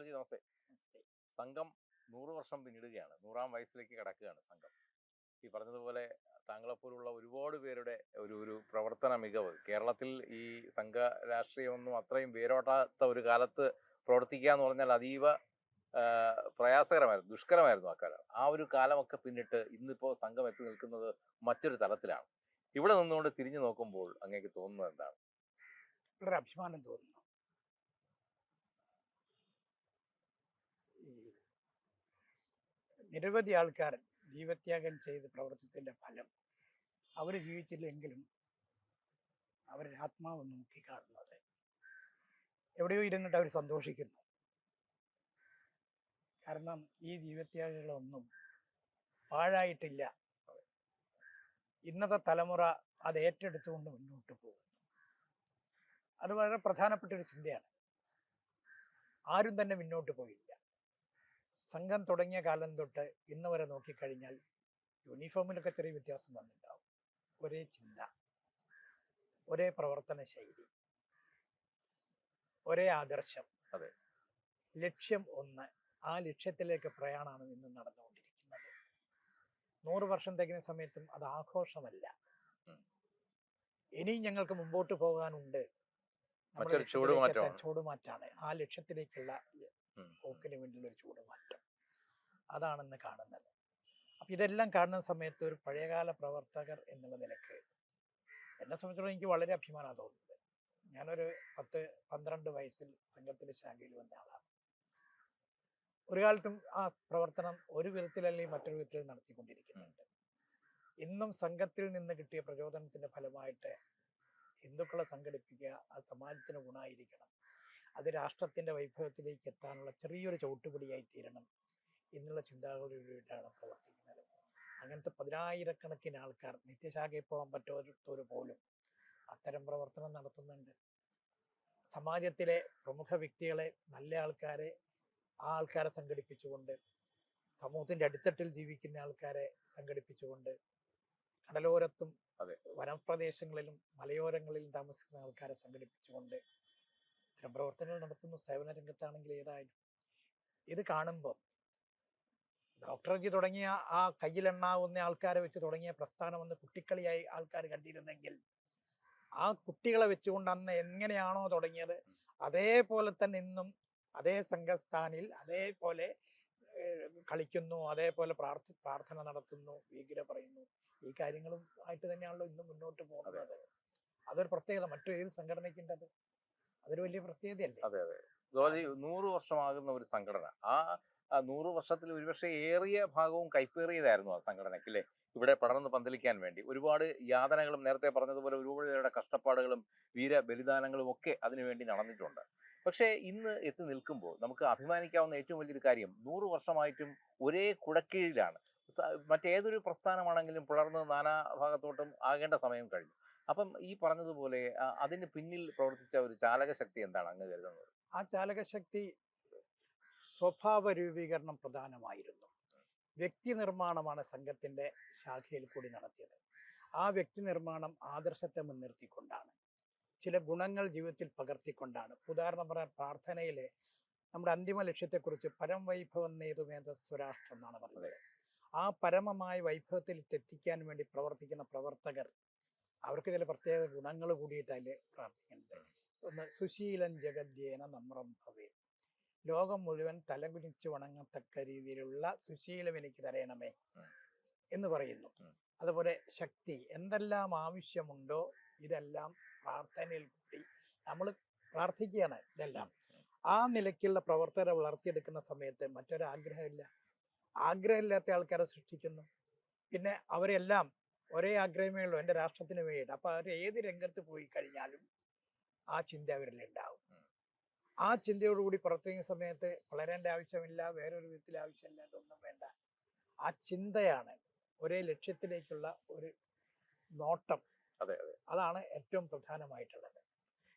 Georgy നമസ്തേ. സംഘം നൂറ് വർഷം പിന്നിടുകയാണ്. നൂറാം വയസ്സിലേക്ക് കടക്കുകയാണ് സംഘം. ഈ പറഞ്ഞതുപോലെ താങ്കളെപ്പോലുള്ള ഒരുപാട് പേരുടെ ഒരു ഒരു പ്രവർത്തന മികവ് കേരളത്തിൽ ഈ സംഘ രാഷ്ട്രീയമൊന്നും അത്രയും വേരോട്ടാത്ത ഒരു കാലത്ത് പ്രവർത്തിക്കുക എന്ന് പറഞ്ഞാൽ അതീവ പ്രയാസകരമായിരുന്നു ദുഷ്കരമായിരുന്നു ആ കാലം. ആ ഒരു കാലമൊക്കെ പിന്നിട്ട് ഇന്നിപ്പോൾ സംഘം എത്തി നിൽക്കുന്നത് മറ്റൊരു തലത്തിലാണ്. ഇവിടെ നിന്നുകൊണ്ട് തിരിഞ്ഞു നോക്കുമ്പോൾ അങ്ങേക്ക് തോന്നുന്നത് എന്താണ്? വളരെ അഭിമാനം തോന്നുന്നു ഈ നിരവധി ആൾക്കാർ ജീവത്യാഗം ചെയ്ത് പ്രവർത്തിച്ചതിന്റെ ഫലം അവർ ജീവിച്ചില്ലെങ്കിലും അവരുടെ ആത്മാവ് നോക്കി കാണുന്നത് എവിടെയോ ഇരുന്നിട്ട് അവർ സന്തോഷിക്കുന്നു. കാരണം ഈ ജീവത്യാഗങ്ങളൊന്നും പാഴായിട്ടില്ല. ഇന്നത്തെ തലമുറ അത് ഏറ്റെടുത്തുകൊണ്ട് മുന്നോട്ട് പോകുന്നു. അത് വളരെ പ്രധാനപ്പെട്ട ഒരു ചിന്തയാണ്. ആരും തന്നെ മുന്നോട്ട് പോയില്ല. സംഘം തുടങ്ങിയ കാലം തൊട്ട് ഇന്ന് വരെ നോക്കിക്കഴിഞ്ഞാൽ യൂണിഫോമിലൊക്കെ ചെറിയ വ്യത്യാസം വന്നിട്ടുണ്ടാവും. ഒരേ ചിന്ത ഒരേ പ്രവർത്തന ശൈലി ഒരേ ആദർശം. അതെ. ലക്ഷ്യം ഒന്ന് ആ ലക്ഷ്യത്തിലേക്ക് പ്രയാണമാണ് ഇന്ന് നടന്നുകൊണ്ടിരിക്കുന്നത്. നൂറ് വർഷം തികഞ്ഞ സമയത്തും അത് ആഘോഷമല്ല. ഇനിയും ഞങ്ങൾക്ക് മുമ്പോട്ട് പോകാനുണ്ട്. ചൂടുമാറ്റാണ് ആ ലക്ഷ്യത്തിലേക്കുള്ള. പോക്കിന് വേണ്ടിയുള്ള ഒരു ചൂടുമാറ്റം. അതാണെന്ന് കാണുന്നത്. അപ്പം ഇതെല്ലാം കാണുന്ന സമയത്ത് ഒരു പഴയകാല പ്രവർത്തകർ എന്നുള്ള നിലയ്ക്ക് എന്നെ സംബന്ധിച്ചിടത്തോളം എനിക്ക് വളരെ അഭിമാനമാണ് തോന്നുന്നത്. ഞാനൊരു പത്ത് പന്ത്രണ്ട് വയസ്സിൽ സംഘത്തിന്റെ ശാഖയിൽ വന്ന ആളാണ്. ഒരു കാലത്തും ആ പ്രവർത്തനം ഒരു വിധത്തിലല്ലേ മറ്റൊരു വിധത്തിൽ നടത്തിക്കൊണ്ടിരിക്കുന്നുണ്ട്. ഇന്നും സംഘത്തിൽ നിന്ന് കിട്ടിയ പ്രചോദനത്തിന്റെ ഫലമായിട്ട് ഹിന്ദുക്കളെ സംഘടിപ്പിക്കുക അത് സമാജത്തിന് ഗുണമായിരിക്കണം. അത് രാഷ്ട്രത്തിന്റെ വൈഭവത്തിലേക്ക് എത്താനുള്ള ചെറിയൊരു ചവിട്ടുപടിയായി തീരണം. എന്നുള്ള ചിന്താഗതിയോടുകൂടിയിട്ടാണ് പ്രവർത്തിക്കുന്നത്. അങ്ങനത്തെ പതിനായിരക്കണക്കിന് ആൾക്കാർ നിത്യശാഖയിൽ പോകാൻ പറ്റാത്തവർ പോലും അത്തരം പ്രവർത്തനം നടത്തുന്നുണ്ട്. സമാജത്തിലെ പ്രമുഖ വ്യക്തികളെ നല്ല ആൾക്കാരെ ആ ആൾക്കാരെ സംഘടിപ്പിച്ചുകൊണ്ട് സമൂഹത്തിന്റെ അടിത്തട്ടിൽ ജീവിക്കുന്ന ആൾക്കാരെ സംഘടിപ്പിച്ചുകൊണ്ട് കടലോരത്തും. വനപ്രദേശങ്ങളിലും മലയോരങ്ങളിലും താമസിക്കുന്ന ആൾക്കാരെ സംഘടിപ്പിച്ചുകൊണ്ട് ഇത്തരം പ്രവർത്തനങ്ങൾ നടത്തുന്നു. സേവന രംഗത്താണെങ്കിൽ ഏതായാലും ഇത് കാണുമ്പോൾ ഡോക്ടർജി തുടങ്ങിയ ആ കയ്യിലെണ്ണാവുന്ന ആൾക്കാരെ വെച്ച് തുടങ്ങിയ പ്രസ്ഥാനം പ്രസ്ഥാനമെന്ന് കുട്ടിക്കളിയായി ആൾക്കാർ കണ്ടിരുന്നെങ്കിൽ ആ കുട്ടികളെ വെച്ചുകൊണ്ട് അന്ന് എങ്ങനെയാണോ തുടങ്ങിയത് അതേപോലെ തന്നെ ഇന്നും അതേ സംഘസ്ഥാനിൽ അതേപോലെ കളിക്കുന്നു അതേപോലെ പ്രാർത്ഥി പ്രാർത്ഥന നടത്തുന്നു ഭീകര പറയുന്നു. ഈ കാര്യങ്ങളും ആയിട്ട് തന്നെയാണല്ലോ ഇന്നും മുന്നോട്ട് പോകുന്നത്. അതൊരു പ്രത്യേകത മറ്റു ഏത് സംഘടനയ്ക്കുണ്ടത്? അതൊരു വലിയ പ്രത്യേകതയല്ലേ? അതെ അതെ. നൂറ് വർഷമാകുന്ന ഒരു സംഘടന. ആ നൂറ് വർഷത്തിൽ ഒരുപക്ഷെ ഏറിയ ഭാഗവും കൈപ്പേറിയതായിരുന്നു ആ സംഘടനയ്ക്ക് അല്ലേ ഇവിടെ പടർന്ന് പന്തലിക്കാൻ വേണ്ടി. ഒരുപാട് യാതനകളും നേരത്തെ പറഞ്ഞതുപോലെ ഒരുപാട് കഷ്ടപ്പാടുകളും വീര ബലിദാനങ്ങളും ഒക്കെ അതിനുവേണ്ടി നടന്നിട്ടുണ്ട്. പക്ഷേ ഇന്ന് എത്തി നിൽക്കുമ്പോൾ നമുക്ക് അഭിമാനിക്കാവുന്ന ഏറ്റവും വലിയൊരു കാര്യം നൂറ് വർഷമായിട്ടും ഒരേ കുടക്കീഴിലാണ്. മറ്റേതൊരു പ്രസ്ഥാനമാണെങ്കിലും പുലർന്ന് നാനാ ഭാഗത്തോട്ടും ആകേണ്ട സമയം കഴിഞ്ഞു. അപ്പം ഈ പറഞ്ഞതുപോലെ അതിന് പിന്നിൽ പ്രവർത്തിച്ച ഒരു ചാലകശക്തി എന്താണ് അങ്ങ് കരുതുന്നത്? ആ ചാലകശക്തി സ്വഭാവ രൂപീകരണം പ്രധാനമായിരുന്നു. വ്യക്തി നിർമ്മാണമാണ് സംഘത്തിന്റെ ശാഖയിൽ കൂടി നടത്തിയത്. ആ വ്യക്തി നിർമ്മാണം ആദർശത്തെ മുൻനിർത്തിക്കൊണ്ടാണ്. ചില ഗുണങ്ങൾ ജീവിതത്തിൽ പകർത്തിക്കൊണ്ടാണ്. ഉദാഹരണം പറയാൻ പ്രാർത്ഥനയിലെ നമ്മുടെ അന്തിമ ലക്ഷ്യത്തെക്കുറിച്ച് പരം വൈഭവം നേതുമേത സ്വരാഷ്ട്രം എന്നാണ് പറഞ്ഞത് ആ പരമമായ വൈഭവത്തിൽ എത്തിക്കാൻ വേണ്ടി പ്രവർത്തിക്കുന്ന പ്രവർത്തകർ അവർക്ക് ചില പ്രത്യേക ഗുണങ്ങൾ കൂടിയിട്ട് അതിൽ പ്രാർത്ഥിക്കുന്നത് ഒന്ന് സുശീലൻ ജഗദ്യേന നമ്രം ഭവേ ലോകം മുഴുവൻ തലകുനിച്ച് വണങ്ങത്തക്ക രീതിയിലുള്ള സുശീലം എനിക്ക് തരയണമേ എന്ന് പറയുന്നു. അതുപോലെ ശക്തി എന്തെല്ലാം ആവശ്യമുണ്ടോ ഇതെല്ലാം പ്രാർത്ഥനയിൽ കൂടി നമ്മൾ പ്രാർത്ഥിക്കുകയാണ് ഇതെല്ലാം. ആ നിലയ്ക്കുള്ള പ്രവർത്തനം വളർത്തിയെടുക്കുന്ന സമയത്ത് മറ്റൊരാഗ്രഹമില്ല. ആഗ്രഹമില്ലാത്ത ആൾക്കാരെ സൃഷ്ടിക്കുന്നു. പിന്നെ അവരെല്ലാം ഒരേ ആഗ്രഹമേ ഉള്ളൂ എന്റെ രാഷ്ട്രത്തിന് വേണ്ടിയിട്ട് അപ്പോൾ അവർ ഏത് രംഗത്ത് പോയി കഴിഞ്ഞാലും ആ ചിന്ത അവരിൽ ഉണ്ടാവും. ആ ചിന്തയോടുകൂടി പ്രവർത്തിക്കുന്ന സമയത്ത് വളരേണ്ട ആവശ്യമില്ല വേറൊരു വിധത്തിൽ ആവശ്യമില്ല ഇതൊന്നും വേണ്ട. ആ ചിന്തയാണ് ഒരേ ലക്ഷ്യത്തിലേക്കുള്ള ഒരു നോട്ടം. അതെ, അതെ. അതാണ് ഏറ്റവും പ്രധാനമായിട്ടുള്ളത്.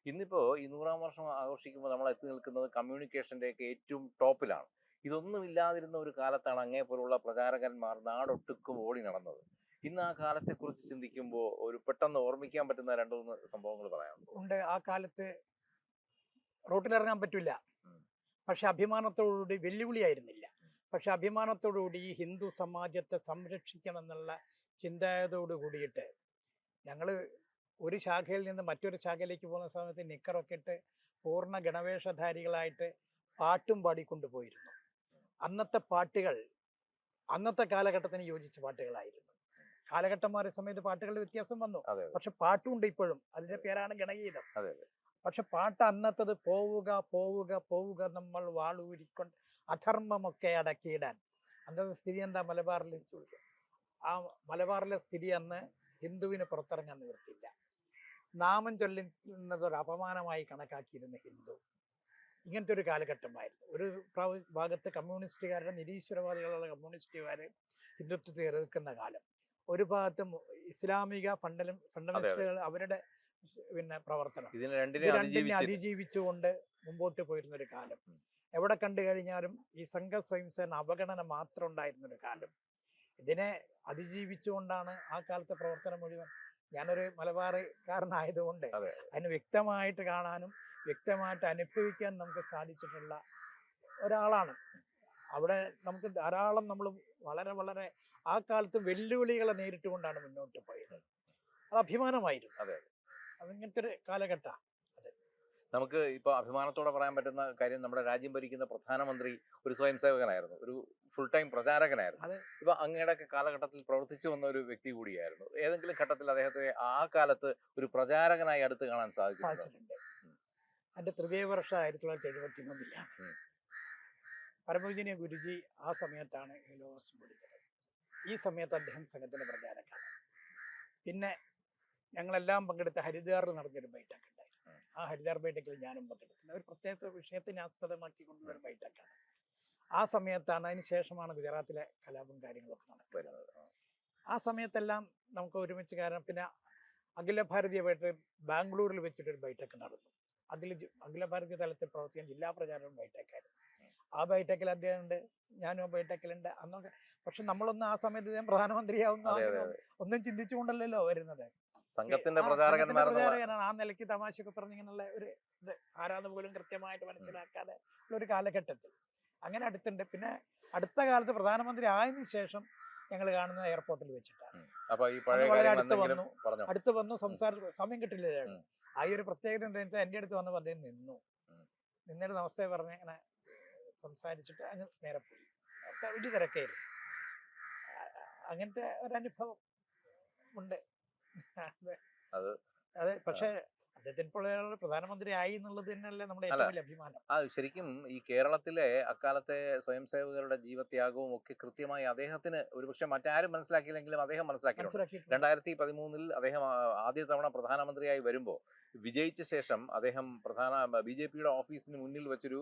ഇന്നിപ്പോ ഈ നൂറാം വർഷം ആഘോഷിക്കുമ്പോൾ നമ്മൾ എത്തി നിൽക്കുന്നത് കമ്മ്യൂണിക്കേഷന്റെ ഒക്കെ ഏറ്റവും ടോപ്പിലാണ്. ഇതൊന്നും ഇല്ലാതിരുന്ന ഒരു കാലത്താണ് അങ്ങേ പോലുള്ള പ്രചാരകന്മാർ നാടൊട്ടുക്കും ഓടി നടന്നത്. ഇന്ന് ആ കാലത്തെക്കുറിച്ച് ചിന്തിക്കുമ്പോൾ ഒരു പെട്ടെന്ന് ഓർമ്മിക്കാൻ പറ്റുന്ന രണ്ടു മൂന്ന് സംഭവങ്ങൾ പറയാം ഉണ്ട്. ആ കാലത്ത് റോട്ടിലിറങ്ങാൻ പറ്റില്ല. പക്ഷെ അഭിമാനത്തോടുകൂടി വെല്ലുവിളിയായിരുന്നില്ല പക്ഷെ അഭിമാനത്തോടുകൂടി ഈ ഹിന്ദു സമാജത്തെ സംരക്ഷിക്കണം എന്നുള്ള ചിന്തയതോട് കൂടിയിട്ട് ഞങ്ങൾ ഒരു ശാഖയിൽ നിന്ന് മറ്റൊരു ശാഖയിലേക്ക് പോകുന്ന സമയത്ത് നിക്കറൊക്കെ ഇട്ട് പൂർണ ഗണവേഷധാരികളായിട്ട് പാട്ടും പാടിക്കൊണ്ട് പോയിരുന്നു അന്നത്തെ പാട്ടുകൾ അന്നത്തെ കാലഘട്ടത്തിന് യോജിച്ച പാട്ടുകളായിരുന്നു. കാലഘട്ടം മാറിയ സമയത്ത് പാട്ടുകളുടെ വ്യത്യാസം വന്നു. പക്ഷെ പാട്ടുണ്ട് ഇപ്പോഴും. അതിന്റെ പേരാണ് ഗണഗീതം. പക്ഷെ പാട്ട് അന്നത്തത് പോവുക പോവുക പോവുക നമ്മൾ വാളൂരിക്കൊണ്ട് അധർമ്മമൊക്കെ അടക്കിയിടാൻ. അന്നത്തെ സ്ഥിതി എന്താ മലബാറിൽ ചോദിക്കുക ആ മലബാറിലെ സ്ഥിതി അന്ന് ഹിന്ദുവിന് പുറത്തിറങ്ങാൻ നിവൃത്തിയില്ല. നാമം ചൊല്ലുന്നത് ഒരു അപമാനമായി കണക്കാക്കിയിരുന്ന ഹിന്ദു. ഇങ്ങനത്തെ ഒരു കാലഘട്ടമായിരുന്നു. ഒരു ഭാഗത്ത് കമ്മ്യൂണിസ്റ്റുകാരുടെ നിരീശ്വരവാദികളുള്ള കമ്മ്യൂണിസ്റ്റുകാർ ഹിന്ദുത്വത്തെ എതിർക്കുന്ന കാലം. ഒരു ഭാഗത്ത് ഇസ്ലാമിക ഫണ്ടലും ഫണ്ടമെന്റിസ്റ്റുകൾ അവരുടെ പിന്നെ പ്രവർത്തനം. ഇതിനെ അതിജീവിച്ചുകൊണ്ട് മുമ്പോട്ട് പോയിരുന്ന ഒരു കാലം എവിടെ കണ്ടു കഴിഞ്ഞാലും ഈ സംഘ സ്വയംസേന അവഗണന മാത്രം ഉണ്ടായിരുന്ന ഒരു കാലം. ഇതിനെ അതിജീവിച്ചുകൊണ്ടാണ് ആ കാലത്തെ പ്രവർത്തനം മുഴുവൻ. ഞാനൊരു മലബാറുകാരനായതുകൊണ്ട് അതെ. അതിന് വ്യക്തമായിട്ട് കാണാനും വ്യക്തമായിട്ട് അനുഭവിക്കാൻ നമുക്ക് സാധിച്ചിട്ടുള്ള ഒരാളാണ്. അവിടെ നമുക്ക് ധാരാളം നമ്മൾ വളരെ വളരെ ആ കാലത്ത് വെല്ലുവിളികളെ നേരിട്ടുകൊണ്ടാണ് മുന്നോട്ട് പോയത്. അത് അഭിമാനമായിരുന്നു. അതെ. അതിങ്ങനത്തെ ഒരു കാലഘട്ടമാണ് നമുക്ക് ഇപ്പൊ അഭിമാനത്തോടെ പറയാൻ പറ്റുന്ന കാര്യം നമ്മുടെ രാജ്യം ഭരിക്കുന്ന പ്രധാനമന്ത്രി ഒരു സ്വയം സേവകനായിരുന്നു. ഒരു ഫുൾ ടൈം പ്രചാരകനായിരുന്നു. ഇപ്പൊ അങ്ങയുടെ ഒക്കെ കാലഘട്ടത്തിൽ പ്രവർത്തിച്ചു വന്ന ഒരു വ്യക്തി കൂടിയായിരുന്നു. ഏതെങ്കിലും ഘട്ടത്തിൽ അദ്ദേഹത്തെ ആ കാലത്ത് ഒരു പ്രചാരകനായി അടുത്ത് കാണാൻ സാധിച്ചിട്ടുണ്ട്? എന്റെ തൃതീയ വർഷം ആയിരത്തി തൊള്ളായിരത്തി എഴുപത്തി മൂന്നിലാണ്. പരമപൂജനീയ ഗുരുജി ആ സമയത്താണ് ഈ ലോകം ഈ സമയത്ത് അദ്ദേഹം സംഘത്തിന്റെ പ്രചാരക്കാണ് പിന്നെ ഞങ്ങളെല്ലാം പങ്കെടുത്ത ഹരിദ്വാറിൽ നടന്നൊരു ബൈഠക്ക് ഉണ്ടായിരുന്നു. ആ ഹരിദ്വാർ ബൈഠക്കിൽ ഞാനും പങ്കെടുത്തിട്ടുണ്ട്. ഒരു പ്രത്യേക വിഷയത്തിനെ ആസ്പദമാക്കിക്കൊണ്ടുള്ള ഒരു ബൈഠക്കാണ്. ആ സമയത്താണ് അതിന് ശേഷമാണ് ഗുജറാത്തിലെ കലാപം കാര്യങ്ങളൊക്കെ നടക്കുന്നത്. ആ. സമയത്തെല്ലാം നമുക്ക് ഒരുമിച്ച് കാരണം പിന്നെ അഖില ഭാരതീയ ബൈറ്റ് ബാംഗ്ലൂരിൽ വെച്ചിട്ടൊരു ബൈഠക്ക് നടന്നു. അതിൽ അഖില ഭാരതീയ തലത്തിൽ പ്രവർത്തിക്കാൻ ജില്ലാ പ്രചാരണം ബൈഠക്കായിരുന്നു. ആ ബൈറ്റക്കിൽ അദ്ദേഹം ഉണ്ട് ഞാനും ആ ബൈഠക്കിലുണ്ട്. അന്നൊക്കെ പക്ഷെ നമ്മളൊന്നും ആ സമയത്ത് ഞാൻ പ്രധാനമന്ത്രിയാവുന്ന ഒന്നും ചിന്തിച്ചുകൊണ്ടല്ലല്ലോ വരുന്നത്. സംഘത്തിന്റെ പ്രചാരകനാണ് ആ നിലയ്ക്ക് തമാശയൊക്കെ പറഞ്ഞ് ഇങ്ങനെയുള്ള ഒരു ഇത് ആരാന്ന് പോലും കൃത്യമായിട്ട് മനസ്സിലാക്കാതെ ഉള്ള ഒരു കാലഘട്ടത്തിൽ. അങ്ങനെ അടുത്തുണ്ട്. പിന്നെ അടുത്ത കാലത്ത് പ്രധാനമന്ത്രി ആയതിനു ശേഷം ഞങ്ങൾ കാണുന്ന എയർപോർട്ടിൽ വെച്ചിട്ടാണ്. വളരെ അടുത്ത് വന്നു. അടുത്ത് വന്നു സംസാര സമയം കിട്ടില്ല ആ ഒരു പ്രത്യേകത എന്താ വെച്ചാൽ എന്റെ അടുത്ത് വന്നപ്പോൾ അദ്ദേഹം നിന്നു. നിന്നിട്ട് നമസ്തേ പറഞ്ഞ് ഇങ്ങനെ സംസാരിച്ചിട്ട് അങ്ങ് നേരെ പോയി. വലിയ തിരക്കായിരുന്നു അങ്ങനത്തെ ഒരനുഭവം ഉണ്ട്. അതെ. അത് പക്ഷേ അദ്ദേഹത്തിന് പിള്ളേരുടെ പ്രധാനമന്ത്രി ആയി എന്നുള്ളത് തന്നെയല്ലേ നമ്മുടെ ഏറ്റവും വലിയ അഭിമാനം. ആ ശരിക്കും ഈ കേരളത്തിലെ അക്കാലത്തെ സ്വയം സേവകരുടെ ജീവത്യാഗവും ഒക്കെ കൃത്യമായി അദ്ദേഹത്തിന് ഒരുപക്ഷെ മറ്റാരും മനസ്സിലാക്കിയില്ലെങ്കിലും അദ്ദേഹം മനസ്സിലാക്കി രണ്ടായിരത്തി പതിമൂന്നിൽ അദ്ദേഹം ആദ്യ തവണ പ്രധാനമന്ത്രിയായി വരുമ്പോൾ വിജയിച്ച ശേഷം അദ്ദേഹം പ്രധാന ബി ജെ പിയുടെ ഓഫീസിന് മുന്നിൽ വെച്ചൊരു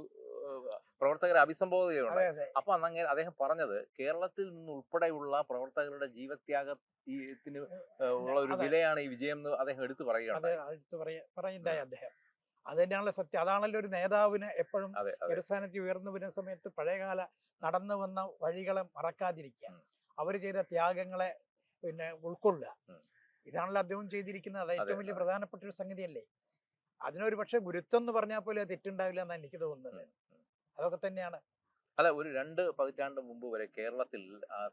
പ്രവർത്തകരെ അഭിസംബോധന ചെയ്യണം ചെയ്യുന്നുണ്ട് അപ്പൊ അന്നങ്ങനെ അദ്ദേഹം പറഞ്ഞത് കേരളത്തിൽ നിന്ന് ഉൾപ്പെടെയുള്ള പ്രവർത്തകരുടെ ജീവത്യാഗത്തിന് ഉള്ള ഒരു വിലയാണ് ഈ വിജയം എന്ന് അദ്ദേഹം എടുത്തു പറയുകയാണ് പറയ അദ്ദേഹം. അത് തന്നെയാണല്ലോ സത്യം. അതാണല്ലോ ഒരു നേതാവിന് എപ്പോഴും അതെ ഉയർന്നു വരുന്ന സമയത്ത് പഴയകാല നടന്നു വന്ന വഴികളെ മറക്കാതിരിക്കുക. അവർ ചെയ്ത ത്യാഗങ്ങളെ പിന്നെ ഉൾക്കൊള്ളുക. ഇതാണല്ലോ അദ്ദേഹം ചെയ്തിരിക്കുന്നത്. അത് ഏറ്റവും വലിയ. പ്രധാനപ്പെട്ട ഒരു സംഗതിയല്ലേ. അതിനൊരു പക്ഷേ ഗുരുത്വം എന്ന് പറഞ്ഞാൽ പോലും അത് തെറ്റുണ്ടാവില്ല എന്നാണ് എനിക്ക് തോന്നുന്നത്. അതൊക്കെ തന്നെയാണ്. അല്ല ഒരു രണ്ട് പതിറ്റാണ്ട് മുമ്പ് വരെ കേരളത്തിൽ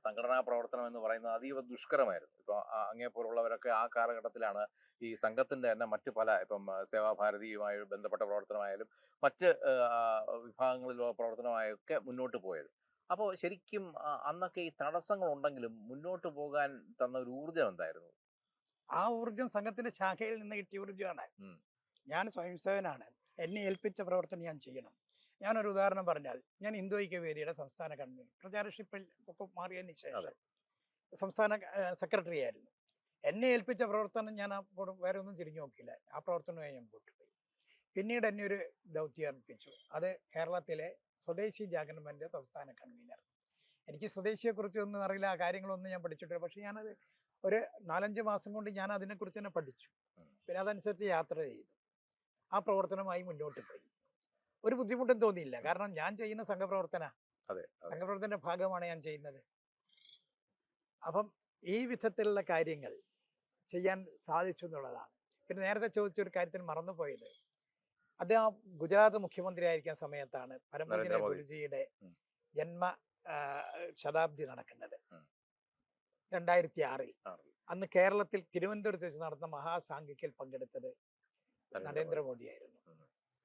സംഘടനാ പ്രവർത്തനം എന്ന് പറയുന്നത് അതീവ ദുഷ്കരമായിരുന്നു. ഇപ്പൊ അങ്ങേ പോലുള്ളവരൊക്കെ ആ കാലഘട്ടത്തിലാണ് ഈ സംഘത്തിന്റെ തന്നെ മറ്റു പല ഇപ്പം സേവാഭാരതിയുമായി ബന്ധപ്പെട്ട പ്രവർത്തനമായാലും മറ്റ് വിഭാഗങ്ങളിലുള്ള പ്രവർത്തനമായൊക്കെ മുന്നോട്ട് പോയത്. അപ്പോൾ ശരിക്കും അന്നൊക്കെ ഈ തടസ്സങ്ങൾ ഉണ്ടെങ്കിലും മുന്നോട്ട് പോകാൻ തന്ന ഒരു ഊർജം എന്തായിരുന്നു? ആ ഊർജം സംഘത്തിന്റെ ശാഖയിൽ നിന്ന് കിട്ടിയ ഊർജമാണ്. ഞാൻ സ്വയംസേവനാണ്. എന്നെ ഏൽപ്പിച്ച പ്രവർത്തനം ഞാൻ ചെയ്യണം. ഞാനൊരു ഉദാഹരണം പറഞ്ഞാൽ ഞാൻ ഹിന്ദു ഐക്യവേദിയുടെ സംസ്ഥാന കൺവീനർ. പ്രചാരഷിപ്പിൽ ഒക്കെ മാറിയതിന് ശേഷം സംസ്ഥാന സെക്രട്ടറി ആയിരുന്നു. എന്നെ ഏൽപ്പിച്ച പ്രവർത്തനം ഞാൻ അപ്പോൾ വേറെ ഒന്നും തിരിഞ്ഞു നോക്കിയില്ല. ആ പ്രവർത്തനമായി ഞാൻ പോയി പിന്നീട് എന്നെ ഒരു ദൗത്യം അർപ്പിച്ചു. അത് കേരളത്തിലെ സ്വദേശി ജാഗരൺമെന്റ് സംസ്ഥാന കൺവീനർ. എനിക്ക് സ്വദേശിയെക്കുറിച്ച് ഒന്നും അറിയില്ല ആ കാര്യങ്ങളൊന്നും ഞാൻ പഠിച്ചിട്ടില്ല. പക്ഷെ ഞാനത് ഒരു നാലഞ്ച് മാസം കൊണ്ട് ഞാൻ അതിനെക്കുറിച്ച് തന്നെ പഠിച്ചു. പിന്നെ അതനുസരിച്ച് യാത്ര ചെയ്തു. ആ പ്രവർത്തനമായി മുന്നോട്ട് പോയി ഒരു ബുദ്ധിമുട്ടും തോന്നിയില്ല കാരണം ഞാൻ ചെയ്യുന്ന സംഘപ്രവർത്തന. സംഘപ്രവർത്തനത്തിന്റെ ഭാഗമാണ് ഞാൻ ചെയ്യുന്നത് അപ്പം ഈ വിധത്തിലുള്ള കാര്യങ്ങൾ ചെയ്യാൻ സാധിച്ചു എന്നുള്ളതാണ് പിന്നെ നേരത്തെ ചോദിച്ച ഒരു കാര്യത്തിൽ മറന്നുപോയത് അദ്ദേഹം ഗുജറാത്ത് മുഖ്യമന്ത്രി ആയിരിക്കുന്ന സമയത്താണ് നരേന്ദ്രമോദി. ഗുരുജിയുടെ ജന്മ ശതാബ്ദി നടക്കുന്നത്. രണ്ടായിരത്തി ആറിൽ. അന്ന് കേരളത്തിൽ തിരുവനന്തപുരത്ത് വെച്ച് നടന്ന മഹാസാംഘിക്കിൽ പങ്കെടുത്തത് നരേന്ദ്രമോദി. നരേന്ദ്രമോദിയായിരുന്നു.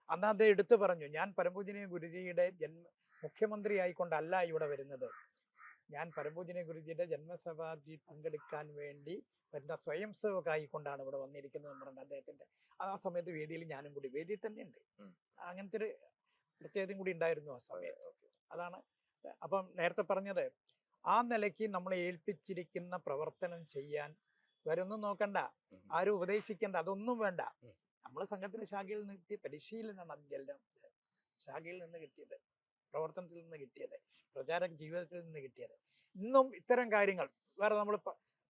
അന്ന് അദ്ദേഹം എടുത്തു പറഞ്ഞു ഞാൻ പരമ്പൂജനീയ ഗുരുജിയുടെ ജന്മ മുഖ്യമന്ത്രി ആയിക്കൊണ്ടല്ല ഇവിടെ വരുന്നത്. ഞാൻ പരമ്പൂജനീയ ഗുരുജിയുടെ ജന്മശതാബ്ദി പങ്കെടുക്കാൻ വേണ്ടി വരുന്ന സ്വയം സേവകായിക്കൊണ്ടാണ് ഇവിടെ വന്നിരിക്കുന്നത് എന്ന് പറഞ്ഞ അദ്ദേഹത്തിന്റെ ആ സമയത്ത് വേദിയിൽ ഞാനും കൂടി വേദിയിൽ തന്നെ ഉണ്ട് അങ്ങനത്തെ ഒരു പ്രത്യേകതയും കൂടി ഉണ്ടായിരുന്നു ആ സമയത്ത്. അതാണ് അപ്പം നേരത്തെ പറഞ്ഞത് ആ നിലയ്ക്ക് നമ്മളെ ഏൽപ്പിച്ചിരിക്കുന്ന പ്രവർത്തനം ചെയ്യാൻ വേറൊന്നും നോക്കണ്ട. ആരും ഉപദേശിക്കണ്ട അതൊന്നും വേണ്ട. നമ്മളെ സംഘത്തിന് ശാഖയിൽ നിന്ന് കിട്ടിയ പരിശീലനമാണ് അതിന്റെ എല്ലാം ശാഖയിൽ നിന്ന് കിട്ടിയത് പ്രവർത്തനത്തിൽ നിന്ന് കിട്ടിയത് പ്രചാരക ജീവിതത്തിൽ നിന്ന് കിട്ടിയത്. ഇന്നും ഇത്തരം കാര്യങ്ങൾ വേറെ നമ്മൾ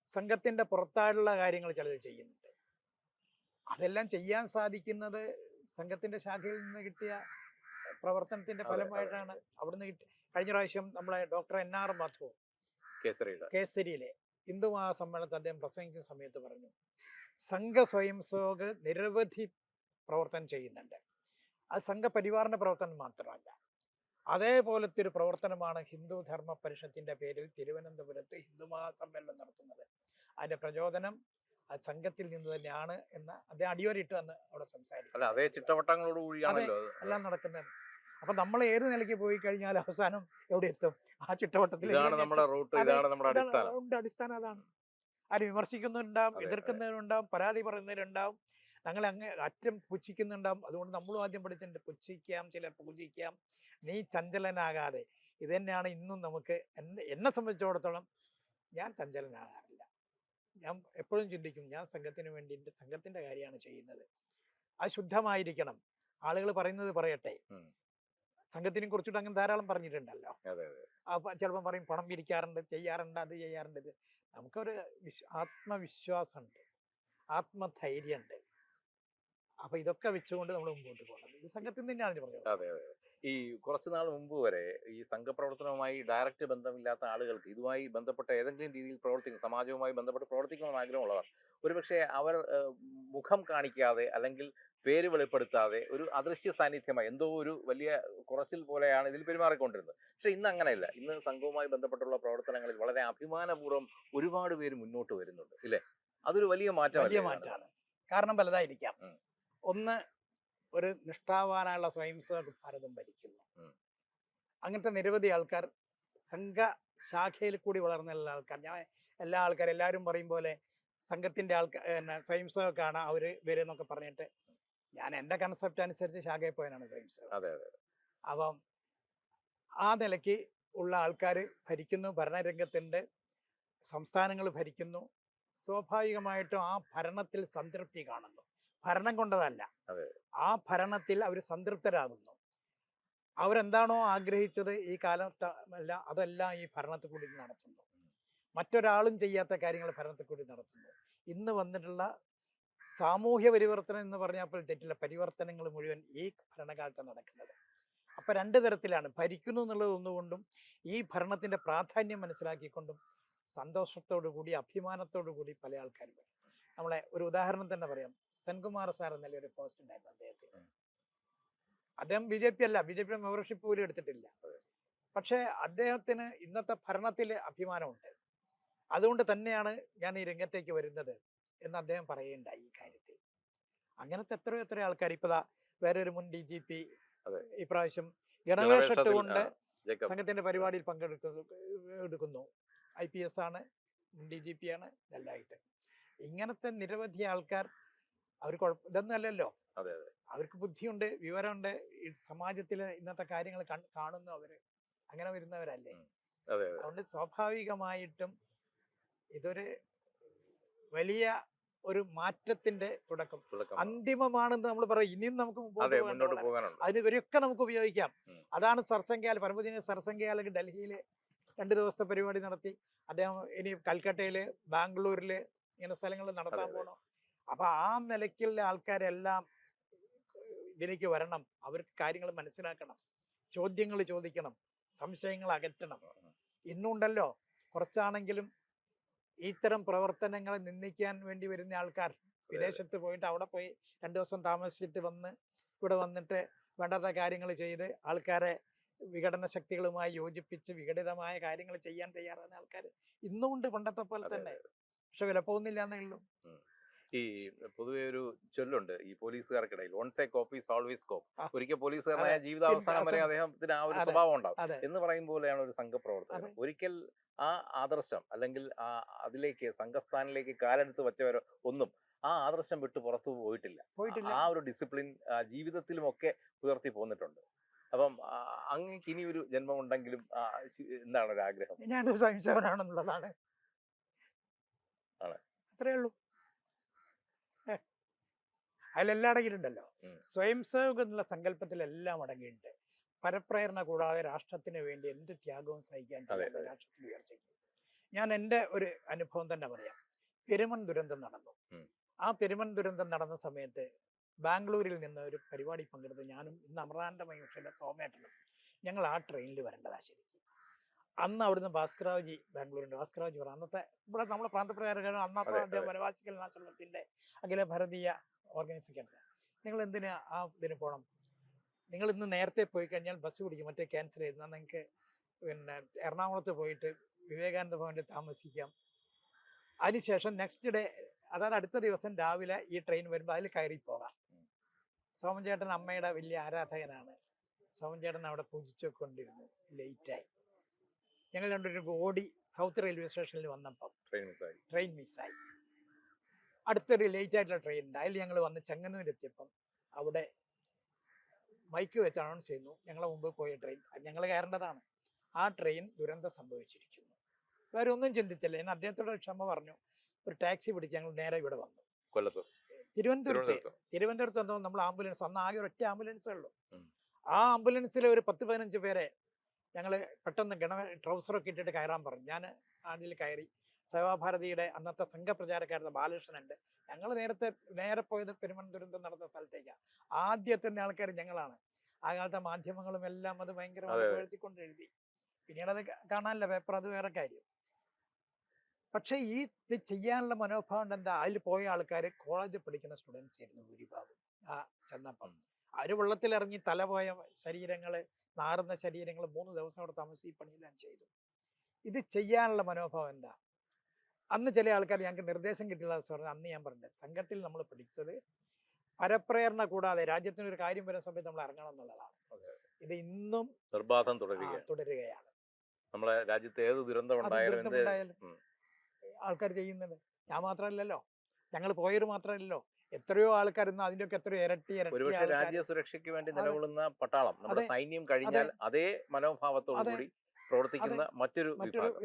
സംഘത്തിന്റെ പുറത്തായുള്ള കാര്യങ്ങൾ ചിലത് ചെയ്യുന്നുണ്ട്. അതെല്ലാം ചെയ്യാൻ സാധിക്കുന്നത് സംഘത്തിന്റെ ശാഖയിൽ നിന്ന് കിട്ടിയ പ്രവർത്തനത്തിന്റെ ഫലമായിട്ടാണ് അവിടുന്ന് കിട്ടി കഴിഞ്ഞ പ്രാവശ്യം നമ്മളെ ഡോക്ടർ എൻ ആർ മാധു കേസരിയിലെ ഹിന്ദു മഹാസമ്മേളനത്തിൽ അദ്ദേഹം പ്രസംഗിക്കുന്ന സമയത്ത് പറഞ്ഞു. സംഘ സ്വയം സേവക നിരവധി പ്രവർത്തനം ചെയ്യുന്നുണ്ട്. അത് സംഘപരിവാറിന്റെ പ്രവർത്തനം മാത്രമല്ല. അതേപോലത്തെ ഒരു പ്രവർത്തനമാണ് ഹിന്ദു ധർമ്മ പരിഷത്തിന്റെ പേരിൽ തിരുവനന്തപുരത്ത് ഹിന്ദു മഹാസമ്മേളനം നടത്തുന്നത്. അതിന്റെ പ്രചോദനം ആ സംഘത്തിൽ നിന്ന് തന്നെയാണ് എന്ന് അദ്ദേഹം അടിയോരിട്ട് വന്ന് അവിടെ സംസാരിക്കും അതേ ചിട്ടവട്ടങ്ങളോട് കൂടിയാണല്ലോ അത്. എല്ലാം നടക്കുന്നത്. അപ്പൊ നമ്മൾ ഏത് നിലയ്ക്ക് പോയി കഴിഞ്ഞാൽ അവസാനം എവിടെ എത്തും? ആ ചുറ്റവട്ടത്തിൽ അടിസ്ഥാനം. അതാണ്. ആരും വിമർശിക്കുന്നുണ്ടാവും. എതിർക്കുന്നവരുണ്ടാവും പരാതി പറയുന്നവരുണ്ടാവും. ഞങ്ങൾ അങ്ങ് അറ്റം പുച്ഛിക്കുന്നുണ്ടാവും. അതുകൊണ്ട് നമ്മളും ആദ്യം പഠിച്ചിട്ടുണ്ട് പുച്ഛിക്കാം ചിലർ പൂജിക്കാം. നീ ചഞ്ചലനാകാതെ. ഇത് തന്നെയാണ് ഇന്നും നമുക്ക് എന്നെ എന്നെ സംബന്ധിച്ചിടത്തോളം ഞാൻ ചഞ്ചലനാകാറില്ല. ഞാൻ എപ്പോഴും ചിന്തിക്കും ഞാൻ സംഘത്തിന് വേണ്ടി സംഘത്തിന്റെ കാര്യമാണ് ചെയ്യുന്നത്. അത് ശുദ്ധമായിരിക്കണം. ആളുകൾ പറയുന്നത് പറയട്ടെ. സംഘത്തിനെ കുറിച്ചിട്ട് അങ്ങനെ ധാരാളം പറഞ്ഞിട്ടുണ്ടല്ലോ. അപ്പൊ ചിലപ്പോൾ പറയും പണം പിരിക്കാറുണ്ട് ചെയ്യാറുണ്ട് അത് ചെയ്യാറുണ്ട്. ഇത് നമുക്കൊരു വിശ്വ ആത്മവിശ്വാസമുണ്ട്. ആത്മധൈര്യമുണ്ട്. അപ്പൊ ഇതൊക്കെ വെച്ചുകൊണ്ട് നമ്മൾ മുമ്പോട്ട് പോകണം. ഇത് സംഘത്തിൽ തന്നെയാണ് പറഞ്ഞത് അതെ അതെ ഈ കുറച്ച് നാൾ മുമ്പ് വരെ ഈ സംഘപ്രവർത്തനവുമായി ഡയറക്റ്റ് ബന്ധമില്ലാത്ത ആളുകൾക്ക് ഇതുമായി ബന്ധപ്പെട്ട ഏതെങ്കിലും രീതിയിൽ പ്രവർത്തിക്കുന്ന സമാജവുമായി ബന്ധപ്പെട്ട് പ്രവർത്തിക്കണമെന്ന് ആഗ്രഹമുള്ളവർ ഒരുപക്ഷെ അവർ മുഖം കാണിക്കാതെ അല്ലെങ്കിൽ പേര് വെളിപ്പെടുത്താതെ ഒരു അദൃശ്യ സാന്നിധ്യമായി എന്തോ ഒരു വലിയ കുറച്ചിൽ പോലെയാണ് ഇതിൽ പെരുമാറിക്കൊണ്ടിരുന്നത്. പക്ഷെ ഇന്ന് അങ്ങനെയല്ല. ഇന്ന് സംഘവുമായി ബന്ധപ്പെട്ടുള്ള പ്രവർത്തനങ്ങളിൽ വളരെ അഭിമാനപൂർവം ഒരുപാട് പേര് മുന്നോട്ട് വരുന്നുണ്ട് ഇല്ലേ? അതൊരു വലിയ മാറ്റം വലിയ മാറ്റമാണ്. കാരണം പലതായിരിക്കാം ഒന്ന് ഒരു നിഷ്ഠാവാനുള്ള സ്വയം ഭാരതം ഭരിക്കുന്നു. അങ്ങനത്തെ നിരവധി ആൾക്കാർ സംഘ ശാഖയിൽ കൂടി വളർന്ന എല്ലാ ആൾക്കാർ ഞാൻ എല്ലാ ആൾക്കാരും എല്ലാവരും പറയും പോലെ സംഘത്തിന്റെ ആൾക്കാർ പിന്നെ സ്വയം സേവക്കാണ് അവർ വരുന്നൊക്കെ പറഞ്ഞിട്ട് ഞാൻ എന്റെ കൺസെപ്റ്റ് അനുസരിച്ച് ശാഖയിൽ പോയതാണ് ഡ്രീംസ് അതെ അതെ അപ്പം ആ നിലയ്ക്ക് ഉള്ള ആൾക്കാർ ഭരിക്കുന്നു ഭരണരംഗത്തിന്റെ സംസ്ഥാനങ്ങൾ ഭരിക്കുന്നു. സ്വാഭാവികമായിട്ടും ആ ഭരണത്തിൽ സംതൃപ്തി കാണുന്നു. ഭരണം കൊണ്ടതല്ല. ആ ഭരണത്തിൽ അവർ സംതൃപ്തരാകുന്നു. അവരെന്താണോ ആഗ്രഹിച്ചത് ഈ കാലത്ത് അല്ല അതെല്ലാം ഈ ഭരണത്തിൽ കൂടി നടത്തുന്നു. മറ്റൊരാളും ചെയ്യാത്ത കാര്യങ്ങൾ ഭരണത്തിൽ കൂടി നടത്തുന്നു. ഇന്ന് വന്നിട്ടുള്ള സാമൂഹ്യ പരിവർത്തനം എന്ന് പറഞ്ഞപ്പോൾ തെറ്റില്ല പരിവർത്തനങ്ങൾ മുഴുവൻ ഈ ഭരണകാലത്ത് നടക്കുന്നത്. അപ്പൊ രണ്ട് തരത്തിലാണ്. ഭരിക്കുന്നു എന്നുള്ളത് ഒന്നുകൊണ്ടും ഈ ഭരണത്തിന്റെ പ്രാധാന്യം മനസ്സിലാക്കിക്കൊണ്ടും സന്തോഷത്തോടു കൂടി അഭിമാനത്തോടു കൂടി പല ആൾക്കാരും വരും. നമ്മളെ ഒരു ഉദാഹരണം തന്നെ പറയാം. സെൻകുമാർ സാർ എന്നല്ലേ ഒരു പോസ്റ്റ് ഉണ്ടായിരുന്നു അദ്ദേഹത്തിന്. അദ്ദേഹം ബി ജെ പി അല്ല. ബി ജെ പിയുടെ മെമ്പർഷിപ്പ് പോലും എടുത്തിട്ടില്ല. പക്ഷേ അദ്ദേഹത്തിന് ഇന്നത്തെ ഭരണത്തിൽ അഭിമാനമുണ്ട്. അതുകൊണ്ട് തന്നെയാണ് ഞാൻ ഈ രംഗത്തേക്ക് വരുന്നത്. എന്ന് അദ്ദേഹം പറയുകയുണ്ടായി ഈ കാര്യത്തിൽ. അങ്ങനത്തെ എത്രയോ എത്രയോ ആൾക്കാർ ഇപ്പതാ വേറെ ഒരു മുൻ ഡി ജി പി. ഇപ്രാവശ്യം ആ, ജേക്കബ്. സംഘത്തിന്റെ പരിപാടിയിൽ പങ്കെടുക്കുന്നു എടുക്കുന്നു. ഐ പി എസ് ആണ് മുൻ ഡി ജി പി ആണ് ഇതെല്ലാമായിട്ട് ഇങ്ങനത്തെ നിരവധി ആൾക്കാർ അവർ കുഴപ്പം ഇതൊന്നും അല്ലല്ലോ. അവർക്ക് ബുദ്ധിയുണ്ട് വിവരമുണ്ട് ഈ സമാജത്തിലെ ഇന്നത്തെ കാര്യങ്ങൾ കാണുന്നു അവർ. അങ്ങനെ വരുന്നവരല്ലേ. അതെ അതെ. അതുകൊണ്ട് സ്വാഭാവികമായിട്ടും ഇതൊരു വലിയ ഒരു മാറ്റത്തിന്റെ തുടക്കം. അന്തിമമാണെന്ന് നമ്മൾ പറയും. ഇനിയും നമുക്ക് മുമ്പോട്ട് പോകാനുണ്ട്. അതിന് ഇവരെയൊക്കെ നമുക്ക് ഉപയോഗിക്കാം. അതാണ് സർസംഖ്യാൽ പരമപൂജന സർസംഖ്യാൽ ഡൽഹിയിൽ രണ്ട് ദിവസത്തെ പരിപാടി നടത്തി. അദ്ദേഹം ഇനി കൽക്കട്ടയിൽ ബാംഗ്ലൂരിൽ ഇങ്ങനെ സ്ഥലങ്ങളിൽ നടത്താൻ. പോകണം അപ്പൊ ആ നിലയ്ക്കുള്ള ആൾക്കാരെല്ലാം ഇതിലേക്ക് വരണം. അവർക്ക് കാര്യങ്ങൾ മനസ്സിലാക്കണം. ചോദ്യങ്ങൾ ചോദിക്കണം. സംശയങ്ങൾ അകറ്റണം. ഇന്നുണ്ടല്ലോ. കുറച്ചാണെങ്കിലും ഇത്തരം പ്രവർത്തനങ്ങളെ നിന്ദിക്കാൻ വേണ്ടി വരുന്ന ആൾക്കാർ വിദേശത്ത് പോയിട്ട് അവിടെ പോയി രണ്ടു ദിവസം താമസിച്ചിട്ട് വന്ന് ഇവിടെ വന്നിട്ട് വേണ്ടാത്ത കാര്യങ്ങൾ ചെയ്ത് ആൾക്കാരെ വിഘടന ശക്തികളുമായി യോജിപ്പിച്ച് വിഘടിതമായ കാര്യങ്ങൾ ചെയ്യാൻ തയ്യാറാകുന്ന ആൾക്കാർ ഇന്നും ഉണ്ട് പണ്ടത്തെ പോലെ തന്നെ. പക്ഷെ വില പോകുന്നില്ല എന്നേ ഉള്ളൂ ഈ പൊതുവെ ഒരു ചൊല്ലുണ്ട് ഈ പോലീസുകാർക്കിടയിൽ once a cop always cop. ഒരിക്കൽ പോലീസുകാരനായ. ജീവിതാവസാനം വരെ അദ്ദേഹത്തിന് ആ ഒരു സ്വഭാവം ഉണ്ടാവും എന്ന് പറയും പോലെയാണ് ഒരു സംഘപ്രവർത്തകർ ഒരിക്കൽ ആ ആദർശം അല്ലെങ്കിൽ ആ അതിലേക്ക് സംഘസ്ഥാനിലേക്ക് കാലെടുത്ത് വച്ചവരോ ഒന്നും ആ ആദർശം വിട്ട് പുറത്തു പോയിട്ടില്ല ആ ഒരു ഡിസിപ്ലിൻ ജീവിതത്തിലും ഒക്കെ പുലർത്തി പോന്നിട്ടുണ്ട് അപ്പം അങ്ങനെ ഇനി ഒരു ജന്മം ഉണ്ടെങ്കിലും എന്താണ് ഒരു ആഗ്രഹം ഞാൻ സംശയവനാണെന്നുള്ളതാണ്. അത്രേ ഉള്ളൂ. അതിലെല്ലാം അടങ്ങിയിട്ടുണ്ടല്ലോ. സ്വയം സേവകം എന്നുള്ള സങ്കല്പത്തിൽ എല്ലാം അടങ്ങിയിട്ടുണ്ട്. പരപ്രേരണ കൂടാതെ രാഷ്ട്രത്തിന് വേണ്ടി എന്ത് ത്യാഗവും സഹിക്കാൻ രാഷ്ട്രത്തിന്റെ ഉയർച്ചയ്ക്ക്. ഞാൻ എന്റെ ഒരു അനുഭവം തന്നെ പറയാം. പെരുമൺ ദുരന്തം നടന്നു. ആ പെരുമൺ ദുരന്തം നടന്ന സമയത്ത് ബാംഗ്ലൂരിൽ നിന്ന് ഒരു പരിപാടി പങ്കെടുത്ത് ഞാനും ഇന്ന് അമൃതാനന്ദമയ പക്ഷേ സോമേട്ടനും ഞങ്ങൾ ആ ട്രെയിനിൽ വരേണ്ടതാ ശരിക്കും. അന്ന് അവിടുന്ന് ഭാസ്കരാവജി ബാംഗ്ലൂരിന്റെ ഭാസ്കരാവജി പറഞ്ഞു അന്നത്തെ ഇവിടെ നമ്മുടെ പ്രാന്തപ്രചാരകരും അന്നത്തെ. വനവാസികൾ നാശനത്തിന്റെ അഖില ഭാരതീയ ഓർഗനൈസേഷൻ നിങ്ങൾ എന്തിനാ ആ ഇതിന് പോകണം നിങ്ങൾ ഇന്ന് നേരത്തെ പോയി കഴിഞ്ഞാൽ ബസ് പിടിക്കും മറ്റേ ക്യാൻസൽ ചെയ്തു. എന്നാൽ നിങ്ങൾക്ക് പിന്നെ എറണാകുളത്ത് പോയിട്ട് വിവേകാനന്ദ ഭവനിൽ താമസിക്കാം. അതിനുശേഷം നെക്സ്റ്റ് ഡേ അതായത് അടുത്ത ദിവസം രാവിലെ ഈ ട്രെയിൻ വരുമ്പോൾ അതിൽ കയറി പോകാം. സോമൻ ചേട്ടൻ അമ്മയുടെ വലിയ ആരാധകനാണ്. സോമൻ ചേട്ടൻ അവിടെ പൂജിച്ചുകൊണ്ടിരുന്നു. ലേറ്റായി ഞങ്ങൾ രണ്ടുപേരും ഓടി സൗത്ത് റെയിൽവേ സ്റ്റേഷനിൽ വന്നപ്പം ട്രെയിൻ മിസ്സായി ട്രെയിൻ മിസ്സായി അടുത്തൊരു ലേറ്റ് ആയിട്ടുള്ള ട്രെയിൻ ഉണ്ട് അതിൽ ഞങ്ങൾ വന്ന് ചെങ്ങന്നൂർ എത്തിയപ്പം അവിടെ മൈക്ക് വെച്ച് അനൗൺസ് ചെയ്യുന്നു ഞങ്ങളെ മുമ്പ് പോയ ട്രെയിൻ ഞങ്ങൾ കയറേണ്ടതാണ്. ആ ട്രെയിൻ ദുരന്തം സംഭവിച്ചിരിക്കുന്നു. വേറെ ഒന്നും ചിന്തിച്ചില്ല. ഞാൻ അദ്ദേഹത്തോട് ക്ഷമ പറഞ്ഞു. ഒരു ടാക്സി പിടിച്ച് ഞങ്ങൾ നേരെ ഇവിടെ വന്നു. കൊല്ലത്ത്. തിരുവനന്തപുരത്ത് തിരുവനന്തപുരത്ത്. വന്നപ്പോൾ നമ്മൾ ആംബുലൻസ് അന്ന് ആകെ ഒരൊറ്റ ആംബുലൻസേ ഉള്ളൂ. ആ ആംബുലൻസിലെ ഒരു പത്ത് പതിനഞ്ച് പേരെ ഞങ്ങൾ പെട്ടെന്ന് ഗണ ട്രൗസറൊക്കെ ഇട്ടിട്ട് കയറാൻ പറഞ്ഞു. ഞാൻ അതിൽ കയറി സേവാഭാരതിയുടെ അന്നത്തെ സംഘപ്രചാരക്കായിരുന്ന ബാലകൃഷ്ണനുണ്ട്. ഞങ്ങൾ നേരത്തെ നേരെ പോയത് പെരുമന്തപുരത്ത് നടന്ന സ്ഥലത്തേക്കാണ് ആദ്യത്തെ ആൾക്കാർ ഞങ്ങളാണ്. ആ കാലത്തെ മാധ്യമങ്ങളും എല്ലാം അത് ഭയങ്കരമായി അതെ. എഴുതി. പിന്നീട് അത് കാണാനല്ല പേപ്പർ അത് വേറെ കാര്യം. പക്ഷേ ഈ ഇത് ചെയ്യാനുള്ള മനോഭാവം എന്താ അതിൽ പോയ ആൾക്കാർ കോളേജിൽ പഠിക്കുന്ന സ്റ്റുഡൻസ് ആയിരുന്നു ഭൂരിഭാഗം. ആ ചെന്നപ്പം. അവർ വെള്ളത്തിലിറങ്ങി തലപോയ ശരീരങ്ങൾ നാറുന്ന ശരീരങ്ങൾ മൂന്ന് ദിവസം അവിടെ താമസിച്ച് ഈ പണിയെല്ലാം ചെയ്തു. ഇത് ചെയ്യാനുള്ള മനോഭാവം എന്താ? അന്ന് ചില ആൾക്കാർ ഞങ്ങൾക്ക് നിർദ്ദേശം കിട്ടിയുള്ള പറഞ്ഞു അന്ന് ഞാൻ പറഞ്ഞത് സംഘത്തിൽ നമ്മൾ പഠിച്ചത് പരപ്രേരണ കൂടാതെ രാജ്യത്തിന് ഒരു കാര്യം വരുന്ന സമയത്ത് നമ്മൾ ഇറങ്ങണം എന്നുള്ളതാണ്. ഇത് ഇന്നും നിർബാധം തുടരുകയാണ്. നമ്മളെ രാജ്യത്ത് ഏത് ദുരന്തം ഉണ്ടായാലും. ആൾക്കാർ ചെയ്യുന്നുണ്ട്. ഞാൻ മാത്രമല്ലല്ലോ ഞങ്ങൾ പോയവർ മാത്രമല്ലല്ലോ എത്രയോ ആൾക്കാർ ഇന്ന് അതിന്റെയൊക്കെ എത്രയോ ഇരട്ടി ഇരട്ടി രാജ്യ സുരക്ഷയ്ക്ക് വേണ്ടി. നിലകൊള്ളുന്ന പട്ടാളം നമ്മുടെ സൈന്യം കഴിഞ്ഞാൽ അതേ. മനോഭാവത്തോടു കൂടി പ്രവർത്തിക്കുന്ന മറ്റൊരു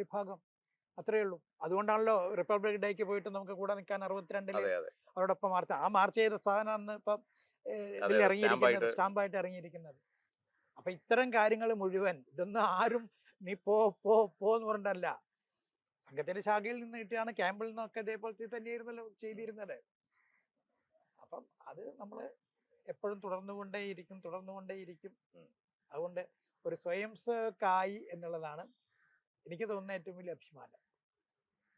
വിഭാഗം. അത്രയേ ഉള്ളൂ. അതുകൊണ്ടാണല്ലോ റിപ്പബ്ലിക് ഡേക്ക് പോയിട്ട് നമുക്ക് കൂടെ നിൽക്കാൻ അറുപത്തിരണ്ടിൽ അവരോടൊപ്പം മാർച്ച് ആ മാർച്ച് ചെയ്ത സാധനം അന്ന് ഇപ്പം ഇതിൽ ഇറങ്ങിയിരിക്കുന്നത് സ്റ്റാമ്പായിട്ട്. ഇറങ്ങിയിരിക്കുന്നത്. അപ്പൊ ഇത്തരം കാര്യങ്ങൾ മുഴുവൻ ഇതൊന്നും ആരും നീ പോ പോ പോ എന്ന് പറഞ്ഞിട്ടല്ല. സംഘത്തിന്റെ ശാഖയിൽ നിന്ന് കിട്ടിയാണ് ക്യാമ്പിൽ നിന്നൊക്കെ ഇതേപോലത്തെ തന്നെയായിരുന്നല്ലോ ചെയ്തിരുന്നത്. അപ്പം അത് നമ്മൾ എപ്പോഴും തുടർന്നുകൊണ്ടേയിരിക്കും തുടർന്നുകൊണ്ടേയിരിക്കും. അതുകൊണ്ട് ഒരു സ്വയം സേവകായി എന്നുള്ളതാണ് എനിക്ക് തോന്നുന്ന ഏറ്റവും വലിയ അഭിമാനം.